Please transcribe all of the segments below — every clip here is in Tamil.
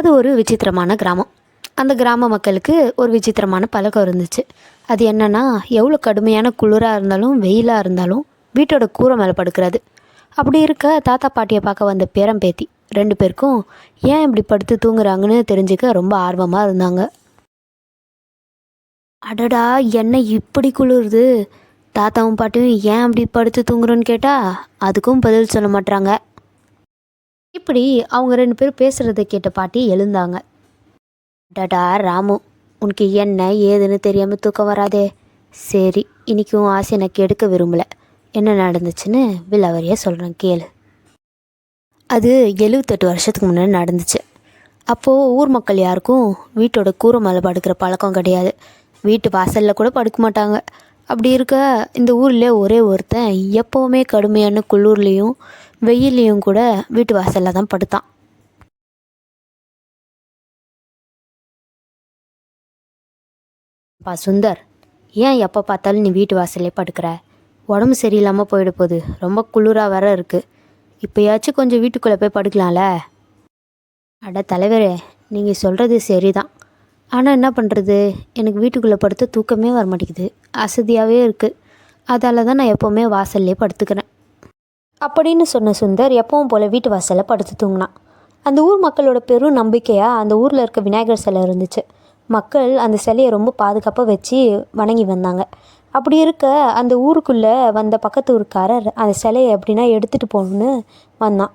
அது ஒரு விசித்திரமான கிராமம். அந்த கிராம மக்களுக்கு ஒரு விசித்திரமான பழக்கம் இருந்துச்சு. அது என்னன்னா எவ்வளோ கடுமையான குளிராக இருந்தாலும் வெயிலாக இருந்தாலும் வீட்டோட கூரை மேலே படுக்கிறது. அப்படி இருக்க தாத்தா பாட்டியை பார்க்க வந்த பேரம்பேத்தி ரெண்டு பேருக்கும் ஏன் இப்படி படுத்து தூங்குறாங்கன்னு தெரிஞ்சுக்க ரொம்ப ஆர்வமாக இருந்தாங்க. அடடா என்ன இப்படி குளிருது? தாத்தாவும் பாட்டியும் ஏன் அப்படி படுத்து தூங்குறோன்னு கேட்டால் அதுக்கும் பதில் சொல்ல மாட்டாங்க இப்படி அவங்க ரெண்டு பேரும் பேசுகிறத கேட்ட பாட்டி எழுந்தாங்க. டடா ராமு உனக்கு என்ன ஏதுன்னு தெரியாமல் தூக்கம் வராதே. சரி இன்றைக்கும் ஆசை எனக்கு எடுக்க விரும்பல. என்ன நடந்துச்சுன்னு விலாவரியாக சொல்கிறேன் கேளு. அது எழுவத்தெட்டு வருஷத்துக்கு முன்னாடி நடந்துச்சு. அப்போது ஊர் மக்கள் யாருக்கும் வீட்டோட கூரை மேலே படுக்கிற பழக்கம் கிடையாது. வீட்டு வாசலில் கூட படுக்க மாட்டாங்க. அப்படி இருக்க இந்த ஊரில் ஒரே ஒருத்தன் எப்போவுமே கடுமையான குளிர்லேயும் வெயிலையும் கூட வீட்டு வாசலில் தான் படுத்தான். பா சுந்தர் ஏன் எப்போ பார்த்தாலும் நீ வீட்டு வாசல்லே படுக்கிற? உடம்பு சரியில்லாமல் போயிட போகுது. ரொம்ப குளிராக வேற இருக்குது இப்போயாச்சும் கொஞ்சம் வீட்டுக்குள்ளே போய் படுக்கலாம்ல? அட தலைவரே நீங்கள் சொல்கிறது சரிதான். ஆனால் என்ன பண்ணுறது எனக்கு வீட்டுக்குள்ளே படுத்து தூக்கமே வர மாட்டேங்குது அசதியாகவே இருக்குது அதால் தான் நான் எப்போவுமே வாசல்லே படுத்துக்கிறேன். அப்படின்னு சொன்ன சுந்தர் எப்பவும் போல் வீட்டு வாசலில் படுத்து தூங்கினான். அந்த ஊர் மக்களோட பெரும் நம்பிக்கையாக அந்த ஊரில் இருக்க விநாயகர் சிலை இருந்துச்சு. மக்கள் அந்த சிலையை ரொம்ப பாதுகாப்பாக வச்சு வணங்கி வந்தாங்க. அப்படி இருக்க அந்த ஊருக்குள்ளே வந்த பக்கத்து ஊருக்காரர் அந்த சிலையை எப்படின்னா எடுத்துகிட்டு போகணுன்னு வந்தான்.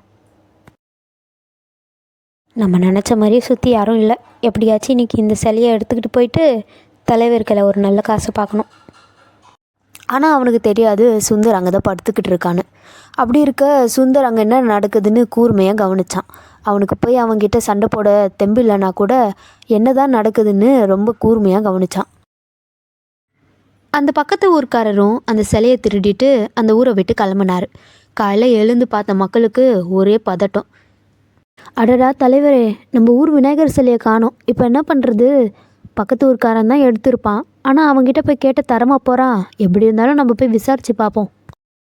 நம்ம நினச்ச மாதிரியே சுற்றி யாரும் இல்லை. எப்படியாச்சும் இன்றைக்கி இந்த சிலையை எடுத்துக்கிட்டு போயிட்டு தலைவர்களை ஒரு நல்ல காசு பார்க்கணும். ஆனால் அவனுக்கு தெரியாது சுந்தர் அங்கே தான் படுத்துக்கிட்டு இருக்கான்னு. அப்படி இருக்க சுந்தர் அங்கே என்ன நடக்குதுன்னு கூர்மையாக கவனிச்சான். அவனுக்கு போய் அவன்கிட்ட சண்டை போட தெம்பில்லைனா கூட கூட என்னதான் நடக்குதுன்னு ரொம்ப கூர்மையாக கவனிச்சான். அந்த பக்கத்து ஊர்க்காரரும் அந்த சிலையை திருடிட்டு அந்த ஊரை விட்டு கிளம்புனார். காலையில் எழுந்து பார்த்த மக்களுக்கு ஒரே பதட்டம். அடடா தலைவரே நம்ம ஊர் விநாயகர் சிலையை காணோம். இப்போ என்ன பண்ணுறது பக்கத்து ஊர்க்காரன் தான் எடுத்திருப்பான். ஆனால் அவன்கிட்ட போய் கேட்ட தரமா போகிறான் எப்படி இருந்தாலும் நம்ம போய் விசாரித்து பார்ப்போம்.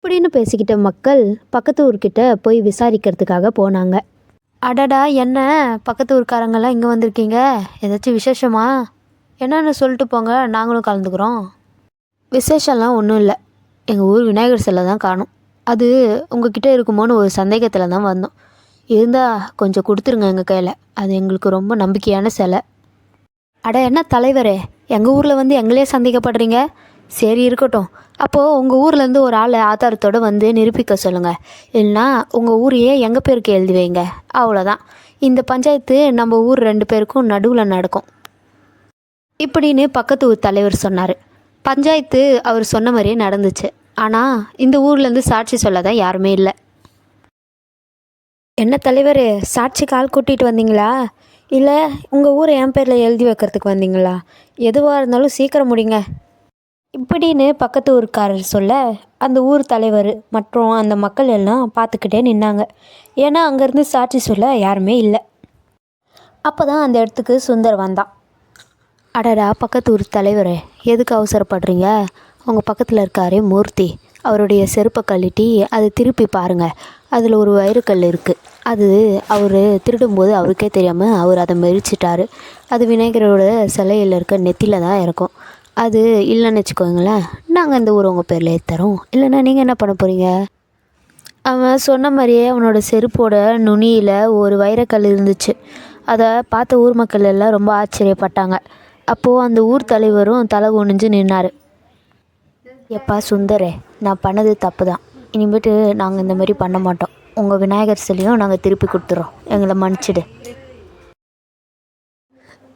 அப்படின்னு பேசிக்கிட்ட மக்கள் பக்கத்து ஊர்கிட்ட போய் விசாரிக்கிறதுக்காக போனாங்க. அடடா என்ன? பக்கத்து ஊர்க்காரங்கெல்லாம் இங்கே வந்திருக்கீங்க? ஏதாச்சும் விசேஷமா? என்னன்னு சொல்லிட்டு போங்க நாங்களும் கலந்துக்கிறோம். விசேஷம்லாம் ஒன்றும் இல்லை. எங்கள் ஊர் விநாயகர் சிலை தான் காணும். அது உங்ககிட்ட இருக்குமோன்னு ஒரு சந்தேகத்தில் தான் வந்தோம். இருந்தால் கொஞ்சம் கொடுத்துருங்க எங்கள் கையில். அது எங்களுக்கு ரொம்ப நம்பிக்கையான சிலை. அட என்ன தலைவரே? எங்கள் ஊரில் வந்து எங்களே சந்தேகப்படுறீங்க? சரி இருக்கட்டும். அப்போது உங்கள் ஊர்லேருந்து ஒரு ஆள் ஆதாரத்தோடு வந்து நிரூபிக்க சொல்லுங்கள் இல்லைன்னா உங்கள் ஊரையே எங்கள் பேருக்கு எழுதி வைங்க. அவ்வளோதான் இந்த பஞ்சாயத்து நம்ம ஊர் ரெண்டு பேருக்கும் நடுவில் நடக்கும். இப்படின்னு பக்கத்து ஊர் தலைவர் சொன்னார். பஞ்சாயத்து அவர் சொன்ன மாதிரியே நடந்துச்சு. ஆனால் இந்த ஊர்லேருந்து சாட்சி சொல்ல தான் யாருமே இல்லை. என்ன தலைவர் சாட்சிக்கு ஆள் கூட்டிகிட்டு வந்தீங்களா? இல்லை உங்கள் ஊரை என் பேரில் எழுதி வைக்கிறதுக்கு வந்தீங்களா? எதுவாக இருந்தாலும் சீக்கிரம் முடிங்க. இப்படின்னு பக்கத்து ஊருக்காரர் சொல்ல அந்த ஊர் தலைவர் மற்றும் அந்த மக்கள் எல்லாம் பார்த்துக்கிட்டே நின்னாங்க. ஏன்னா அங்கேருந்து சாட்சி சொல்ல யாருமே இல்லை. அப்போ தான் அந்த இடத்துக்கு சுந்தர் வந்தான். அடடா பக்கத்து ஊர் தலைவர் எதுக்கு அவசரப்படுறீங்க? உங்கள் பக்கத்தில் இருக்காரே மூர்த்தி. அவருடைய செருப்பை கழட்டி அதை திருப்பி பாருங்கள் அதில் ஒரு வயிறுக்கல் இருக்குது அது அவர் திருடும்போது அவருக்கே தெரியாமல் அவர் அதை மெரிச்சிட்டாரு. அது விநாயகரோட சிலையில் இருக்க நெத்தியில் தான் இருக்கும் அது இல்லைன்னு வச்சுக்கோங்களேன். நாங்கள் இந்த ஊர் உங்கள் பேரில் தரோம் இல்லைன்னா நீங்கள் என்ன பண்ண போகிறீங்க அவன் சொன்ன மாதிரியே அவனோட செருப்போட நுனியில் ஒரு வைரக்கல் இருந்துச்சு. அதை பார்த்த ஊர் மக்கள் எல்லாம் ரொம்ப ஆச்சரியப்பட்டாங்க. அப்போது அந்த ஊர் தலைவரும் தலை குனிஞ்சு நின்னார். எப்பா சுந்தரே நான் பண்ணது தப்பு தான் இனிமேட்டு நாங்கள் இந்த மாதிரி பண்ண மாட்டோம். உங்கள் விநாயகர் சிலையும் நாங்கள் திருப்பி கொடுத்துறோம். எங்களை மன்னிச்சிடு.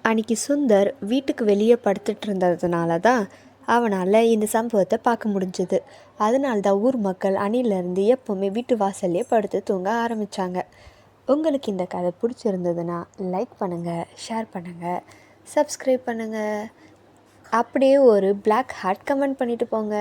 அன்னைக்கு சுந்தர் வீட்டுக்கு வெளியே படுத்துட்டு இருந்ததுனால தான் அவனால் இந்த சம்பவத்தை பார்க்க முடிஞ்சது. அதனால தான் ஊர் மக்கள் அணிலேருந்து எப்போவுமே வீட்டு வாசல்லே படுத்து தூங்க ஆரம்பித்தாங்க உங்களுக்கு இந்த கதை பிடிச்சிருந்ததுன்னா லைக் பண்ணுங்கள் ஷேர் பண்ணுங்கள் சப்ஸ்கிரைப் பண்ணுங்கள் அப்படியே ஒரு பிளாக் ஹார்ட் கமெண்ட் பண்ணிவிட்டு போங்க.